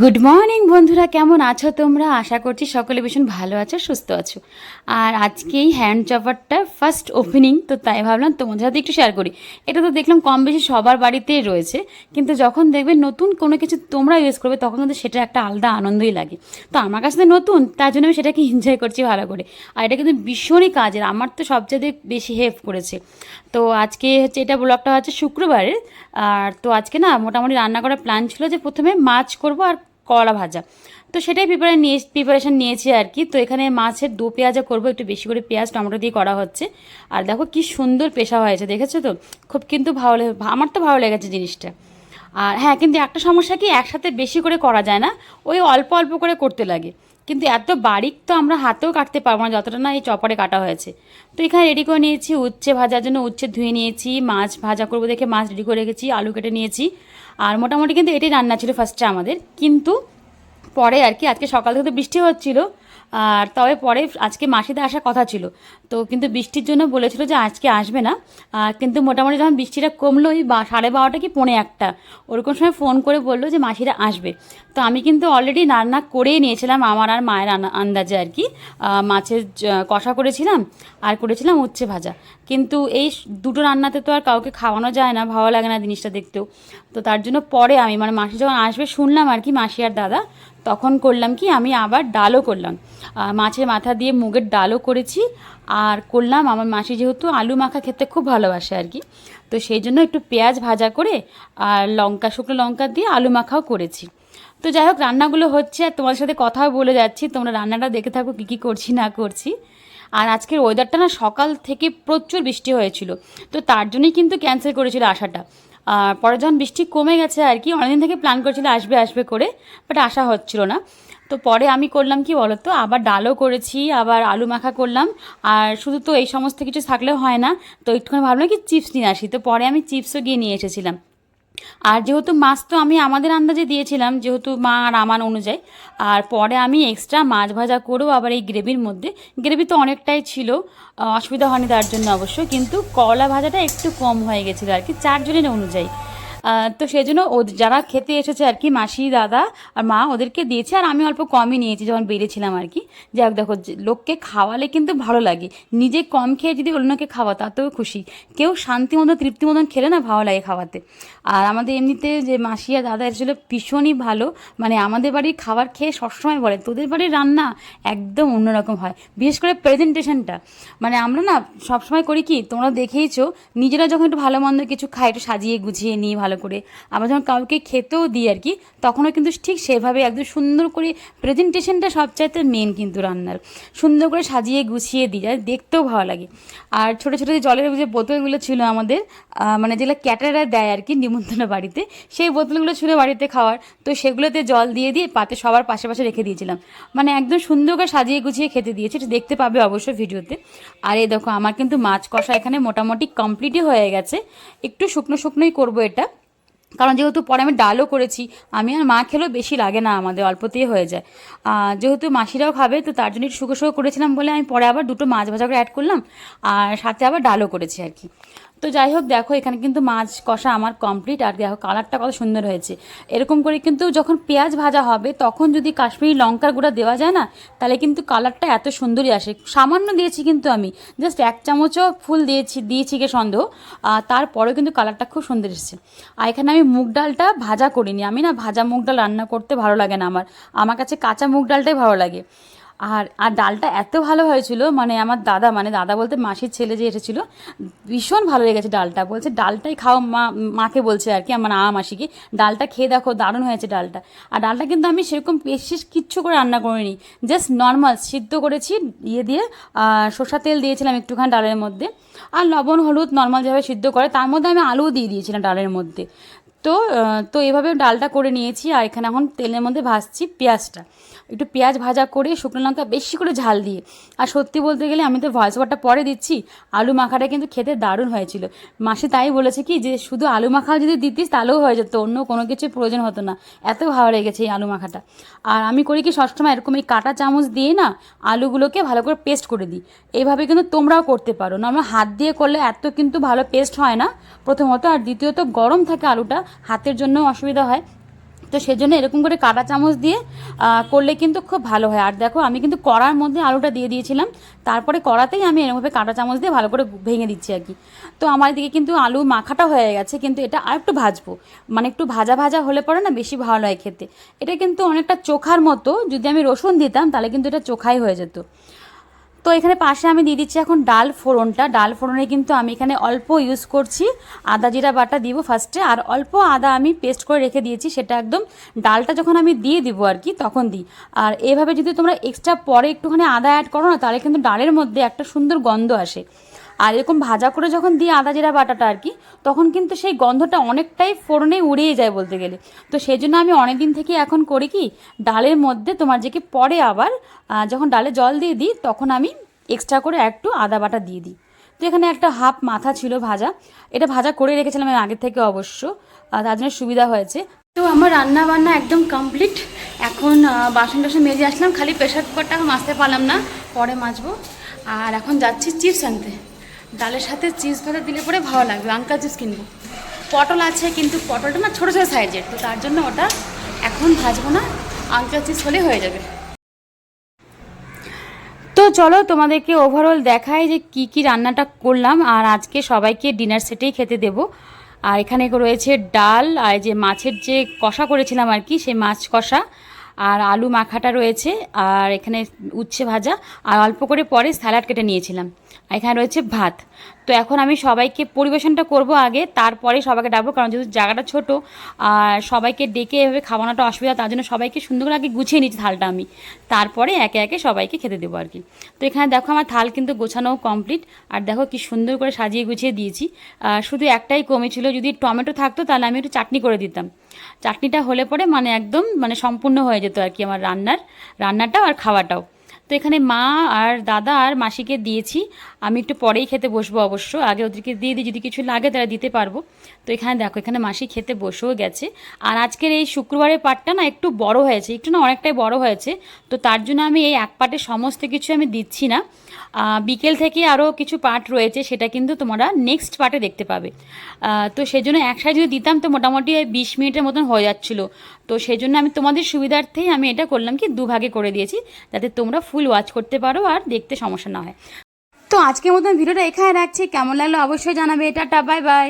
Good morning বন্ধুরা। কেমন আছো তোমরা? আশা করছি সকলে ভীষণ ভালো আছো, সুস্থ আছো। আর আজকে এই হ্যান্ড চপারটা ফার্স্ট ওপেনিং তো তাই ভাবলাম তোমাদের সাথে একটু শেয়ার করি। এটা তো দেখলাম কম বেশি সবার বাড়িতেই রয়েছে, কিন্তু যখন দেখবে নতুন কোনো কিছু তোমরা ইউজ করবে, তখন কিন্তু সেটা একটা আলাদা আনন্দই লাগে। তো আমার কাছে তো নতুন, তার জন্য আমি সেটাকে এনজয় করছি ভালো করে। আর এটা কিন্তু ভীষণই কাজের, আমার তো সবচেয়ে বেশি হেল্প করেছে। তো আজকে হচ্ছে এটা ব্লগটা হচ্ছে শুক্রবারের, আর তো আজকে না মোটামুটি রান্না করার প্ল্যান ছিল যে প্রথমে মাছ করব আর কলা ভাজা। তো সেটাই প্রিপারে নিয়ে প্রিপারেশান নিয়েছি আর কি। তো এখানে মাছের দু পেঁয়াজা করব, একটু বেশি করে পেঁয়াজ, টমেটো দিয়ে করা হচ্ছে। আর দেখো কি সুন্দর পেশা হয়েছে, দেখেছ তো? খুব কিন্তু ভালো আমার তো ভালো লেগেছে জিনিসটা। আর হ্যাঁ কিন্তু একটা সমস্যা কি, একসাথে বেশি করে করা যায় না, ওই অল্প অল্প করে করতে লাগে। কিন্তু এত বারিক তো আমরা হাতেও কাটতে পারব না, যতটা না এই চপারে কাটা হয়েছে। তো এখানে রেডি করে নিয়েছি উচ্ছে ভাজার জন্য উচ্ছে ধুয়ে নিয়েছি, মাছ ভাজা করব দেখে মাছ রেডি করে রেখেছি, আলু কেটে নিয়েছি। আর মোটামুটি কিন্তু এটাই রান্না ছিল ফার্স্টে আমাদের। কিন্তু পরে আর কি, আজকে সকাল থেকে তো বৃষ্টি হচ্ছিল, আর তবে পরে আজকে মাসিতে আসার কথা ছিল। তো কিন্তু বৃষ্টির জন্য বলেছিল যে আজকে আসবে না। কিন্তু মোটামুটি যখন বৃষ্টিটা কমলো ওই বা সাড়ে বারোটা কি পৌনে একটা, ওরকম সময় ফোন করে বলল যে মাসিরা আসবে। তো আমি কিন্তু অলরেডি রান্না করেই নিয়েছিলাম আমার আর মায়ের আনা- আন্দাজে আর কি। মাছের কষা করেছিলাম আর করেছিলাম উচ্ছে ভাজা। কিন্তু এই দুটো রান্নাতে তো আর কাউকে খাওয়ানো যায় না, ভালো লাগে না জিনিসটা দেখতেও। তো তার জন্য পরে আমি মানে মাসি যখন আসবে, শুনলাম আর কি মাসি আর দাদা, তখন করলাম কি আমি আবার ডালও করলাম। মাছের মাথা দিয়ে মুগের ডালও করেছি। আর করলাম। আমার মাসি যেহেতু আলু মাখা খেতে খুব ভালোবাসে আর কি। তো সেই জন্য একটু পেঁয়াজ ভাজা করে আর লঙ্কা, শুকনো লঙ্কা দিয়ে আলু মাখাও করেছি। তো যাই হোক, রান্নাগুলো হচ্ছে। আর তোমাদের সাথে কথাও বলে যাচ্ছি। তোমরা রান্নাটা দেখে থাকো কী কী করছি, না করছি। আর আজকের ওয়েদারটা না সকাল থেকে প্রচুর বৃষ্টি হয়েছিল। তো তার জন্যই কিন্তু ক্যান্সেল করেছিল আসাটা। আর পরে যখন বৃষ্টি কমে গেছে আর কি, অনেকদিন থেকে প্ল্যান করেছিল আসবে আসবে করে বাট আসা হচ্ছিল না। তো পরে আমি করলাম কি বলতো আবার ডালও করেছি, আবার আলু মাখা করলাম। আর শুধু তো এই সমস্ত কিছু থাকলেও হয় না। তো একটুখানি ভাবলাম কি চিপস নিয়ে আসি। তো পরে আমি চিপসও গিয়ে নিয়ে এসেছিলাম। আর যেহেতু মাছ তো আমি আমাদের আন্দাজে দিয়েছিলাম, যেহেতু মা আর আমার অনুযায়ী। আর পরে আমি এক্সট্রা মাছ ভাজা করেও আবার এই গ্রেভির মধ্যে। গ্রেভি তো অনেকটাই ছিল অসুবিধা হয়নি তার জন্য অবশ্য। কিন্তু কলা ভাজাটা একটু কম হয়ে গেছিল আর কি, চারজনের অনুযায়ী। তো সেই জন্য ও যারা খেতে এসেছে আর কি, মাসি, দাদা আর মা, ওদেরকে দিয়েছে আর আমি অল্প কমই নিয়েছি যখন বেরিয়েছিলাম আর কি। যাক দেখো লোককে খাওয়ালে কিন্তু ভালো লাগে। নিজে কম খেয়ে যদি অন্যকে খাওয়া, তাতেও খুশি। কেউ শান্তি মতন তৃপ্তি মতন খেলে না ভালো লাগে খাওয়াতে। আর আমাদের এমনিতে যে মাসি আর দাদা এসেছিল ভীষণই ভালো। মানে আমাদের বাড়ির খাবার খেয়ে সবসময় বলে, তোদের বাড়ির রান্না একদম অন্যরকম হয়। বিশেষ করে প্রেজেন্টেশনটা। মানে আমরা না সবসময় করি কি, তোমরা দেখেইছো, নিজেরা যখন একটু ভালো মন্দ কিছু খাই একটু সাজিয়ে গুছিয়ে নিই, ভালো করে। আবার যখন কাউকে খেতেও দিই আর কি, তখনও কিন্তু ঠিক সেভাবে একদম সুন্দর করে প্রেজেন্টেশনটা সবচাইতে মেন কিন্তু রান্নার। সুন্দর করে সাজিয়ে গুছিয়ে দিই যাতে দেখতেও ভালো লাগে। আর ছোটো ছোটো যে জলের যে বোতলগুলো ছিল আমাদের মানে যেগুলো ক্যাটাররা দেয় আর কি নিমন্ত্রণ বাড়িতে, সেই বোতলগুলো ছিল বাড়িতে খাওয়ার। তো সেগুলোতে জল দিয়ে দিয়ে পাতে সবার পাশে পাশে রেখে দিয়েছিলাম। মানে একদম সুন্দর করে সাজিয়ে গুছিয়ে খেতে দিয়েছি, এটা দেখতে পাবে অবশ্যই ভিডিওতে। আর এই দেখো, আমার কিন্তু মাছ কষা এখানে মোটামুটি কমপ্লিটই হয়ে গেছে। একটু শুকনো শুকনোই করব এটা। কারণ যেহেতু পরে আমি ডালও করেছি, আমি আর মা খেলেও বেশি লাগে না আমাদের, অল্পতেই হয়ে যায়। আর যেহেতু মাসিরাও খাবে, তো তার জন্য একটু শুকো শুকো করেছিলাম বলে আমি পরে আবার দুটো মাছ ভাজা করে অ্যাড করলাম, আর সাথে আবার ডালও করেছি আর কি। তো যাই হোক, দেখো এখানে কিন্তু মাছ কষা আমার কমপ্লিট আর দেখো কালারটা কত সুন্দর হয়েছে। এরকম করে কিন্তু যখন পেঁয়াজ ভাজা হবে, তখন যদি কাশ্মীরি লঙ্কার গুঁড়া দেওয়া যায় না, তাহলে কিন্তু কালারটা এত সুন্দরই আসে। সামান্য দিয়েছি কিন্তু আমি জাস্ট এক চামচও ফুল দিয়েছি দিয়েছি গে সন্দেহ, আর তারপরেও কিন্তু কালারটা খুব সুন্দর এসেছে। আর এখানে আমি মুগ ডালটা ভাজা করিনি। আমি না ভাজা মুগ ডাল রান্না করতে ভালো লাগে না আমার। আমার কাছে কাঁচা মুগ ডালটাই ভালো লাগে। আর আর ডালটা এত ভালো হয়েছিল মানে আমার দাদা মানে দাদা বলতে মাসির ছেলে যে এসেছিল, ভীষণ ভালো লেগেছে ডালটা। বলছে, ডালটাই খাও, মা, মাকে বলছে আর কি, আমার মা মাসিকে। ডালটা খেয়ে দেখো, দারুণ হয়েছে ডালটা। আর ডালটা কিন্তু আমি সেরকম বেশি কিচ্ছু করে রান্না করিনি। জাস্ট নর্মাল, সিদ্ধ করেছি ইয়ে দিয়ে সর্ষা তেল দিয়েছিলাম একটুখানি ডালের মধ্যে। আর লবণ, হলুদ নর্মাল যেভাবে সিদ্ধ করে, তার মধ্যে আমি আলুও দিয়ে দিয়েছিলাম ডালের মধ্যে। তো তো এভাবে ডালটা করে নিয়েছি আর এখানে এখন তেলের মধ্যে ভাজছি পেঁয়াজটা। একটু পেঁয়াজ ভাজা করে শুকনো লঙ্কা বেশি করে ঝাল দিয়ে। আর সত্যি বলতে গেলে আমি তো ভয়েস ওভারটা পরে দিচ্ছি, আলু মাখাটা কিন্তু খেতে দারুণ হয়েছিল। মাসি তাই বলেছে কি, যে শুধু আলু মাখা যদি দিতিস তাহলেও হয়ে যেত, অন্য কোনো কিছুর প্রয়োজন হতো না। এত ভালো লেগেছে এই আলু মাখাটা। আর আমি করি কি, সবসময় এরকম এই কাটা চামচ দিয়ে না আলুগুলোকে ভালো করে পেস্ট করে দিই। এইভাবে কিন্তু তোমরাও করতে পারো। না আমরা হাত দিয়ে করলে এত কিন্তু ভালো পেস্ট হয় না। প্রথমত আর দ্বিতীয়ত গরম থাকে আলুটা হাতের জন্য অসুবিধা হয়। তো সেজন্য এরকম করে কাঁটা চামচ দিয়ে করলে কিন্তু খুব ভালো হয়। আর দেখো, আমি কিন্তু কড়ার মধ্যে আলুটা দিয়ে দিয়েছিলাম। তারপরে কড়াতেই আমি এরকমভাবে কাঁটা চামচ দিয়ে ভালো করে ভেঙে দিচ্ছি আর কি। তো আমার দিকে কিন্তু আলু মাখাটা হয়ে গেছে, কিন্তু এটা আর একটু ভাজবো। মানে একটু ভাজা ভাজা হলে পরে না বেশি ভালো হয় খেতে। এটা কিন্তু অনেকটা চোখার মতো, যদি আমি রসুন দিতাম তাহলে কিন্তু এটা চোখাই হয়ে যেত। তো এখানে পাশে আমি দিয়ে দিচ্ছি এখন ডাল ফোড়নটা। ডাল ফোড়নে কিন্তু আমি এখানে অল্প ইউজ করছি। আদা, জিরা, বাটা দিব ফার্স্টে আর অল্প আদা আমি পেস্ট করে রেখে দিয়েছি, সেটা একদম ডালটা যখন আমি দিয়ে দিব আর কি, তখন দিই। আর এভাবে যদি তোমরা এক্সট্রা পরে একটুখানি আদা অ্যাড করো না, তাহলে কিন্তু ডালের মধ্যে একটা সুন্দর গন্ধ আসে। আর এরকম ভাজা করে যখন দিই আদা জিরা বাটাটা আর কি, তখন কিন্তু সেই গন্ধটা অনেকটাই ফোড়নে উড়িয়ে যায় বলতে গেলে। তো সেই জন্য আমি অনেক দিন থেকে এখন করি কি, ডালের মধ্যে তোমার যে কি পরে আবার যখন ডালে জল দিয়ে দিই, তখন আমি এক্সট্রা করে একটু আদা বাটা দিয়ে দিই। তো এখানে একটা হাফ মাথা ছিল ভাজা। এটা ভাজা করে রেখেছিলাম আমি আগের থেকে অবশ্য তার জন্য সুবিধা হয়েছে। তো আমার রান্না বান্না একদম কমপ্লিট এখন বাসন টাসন মেজে আসলাম, খালি প্রেশার কুকারটা মাজতে পারলাম না, পরে মাজবো। আর এখন যাচ্ছি চিপস আনতে। ডালের সাথে চিজ ভাজা দিলে পরে ভালো লাগবে। আঙ্কাল চিপস কিনবো। পটল আছে, কিন্তু পটলটা না ছোটো ছোটো সাইজের তো তার জন্য ওটা এখন ভাজবো না। আঙ্কাল চিপস হলে হয়ে যাবে। তো চলো তোমাদেরকে ওভারঅল দেখাই যে কি কি রান্নাটা করলাম। আর আজকে সবাইকে ডিনার সেটেই খেতে দেবো। আর এখানে রয়েছে ডাল, আর যে মাছের যে কষা করেছিলাম আর কি, সেই মাছ কষা। আর আলু মাখাটা রয়েছে, আর এখানে উচ্ছে ভাজা। আর অল্প করে পরে স্যালাড কেটে নিয়েছিলাম। আর এখানে রয়েছে ভাত। তো এখন আমি সবাইকে পরিবেশনটা করব আগে, তারপরে সবাইকে ডাকবো, কারণ যেহেতু জায়গাটা ছোট, আর সবাইকে ডেকে এভাবে খাওয়ানোটা অসুবিধা, তার জন্য সবাইকে সুন্দর করে আগে গুছিয়ে নিচ্ছি থালটা আমি। তারপরে একে একে সবাইকে খেতে দেবো আর কি। তো এখানে দেখো আমার থাল কিন্তু গোছানো কমপ্লিট আর দেখো কি সুন্দর করে সাজিয়ে গুছিয়ে দিয়েছি। শুধু একটাই কমেছিল যদি টমেটো থাকতো তাহলে আমি একটু চাটনি করে দিতাম। চাটনিটা হলে পরে মানে একদম মানে সম্পূর্ণ হয়ে যেত আর কি আমার রান্নার, রান্নাটাও আর খাওয়াটাও। তো এখানে মা আর দাদা আর মাসিকে দিয়েছি। আমি একটু পরেই খেতে বসবো অবশ্য। আগে ওদেরকে দিয়ে দিই, যদি কিছু লাগে তারা দিতে পারব। তো এখানে দেখো, এখানে মাসি খেতে বসেও গেছে। আর আজকের এই শুক্রবারের পাটটা না একটু বড় হয়েছে, একটু না অনেকটাই বড় হয়েছে। তো তার জন্য আমি এই এক পাটে সমস্ত কিছু আমি দিচ্ছি না। বিকেল থেকে আরও কিছু পার্ট রয়েছে, সেটা কিন্তু তোমরা নেক্সট পার্টে দেখতে পাবে। তো সেই জন্য একসাথে যদি দিতাম তো মোটামুটি বিশ মিনিটের মতন হয়ে যাচ্ছিল। তো সেই জন্য আমি তোমাদের সুবিধার্থেই আমি এটা করলাম কি, দুভাগে করে দিয়েছি। যাতে তোমরা ফুল ওয়াচ করতে পারো আর দেখতে সমস্যা না হয়। তো আজকের মতন ভিডিওটা এখানে রাখছি। কেমন লাগল অবশ্যই জানাবে। এটা বাই বাই।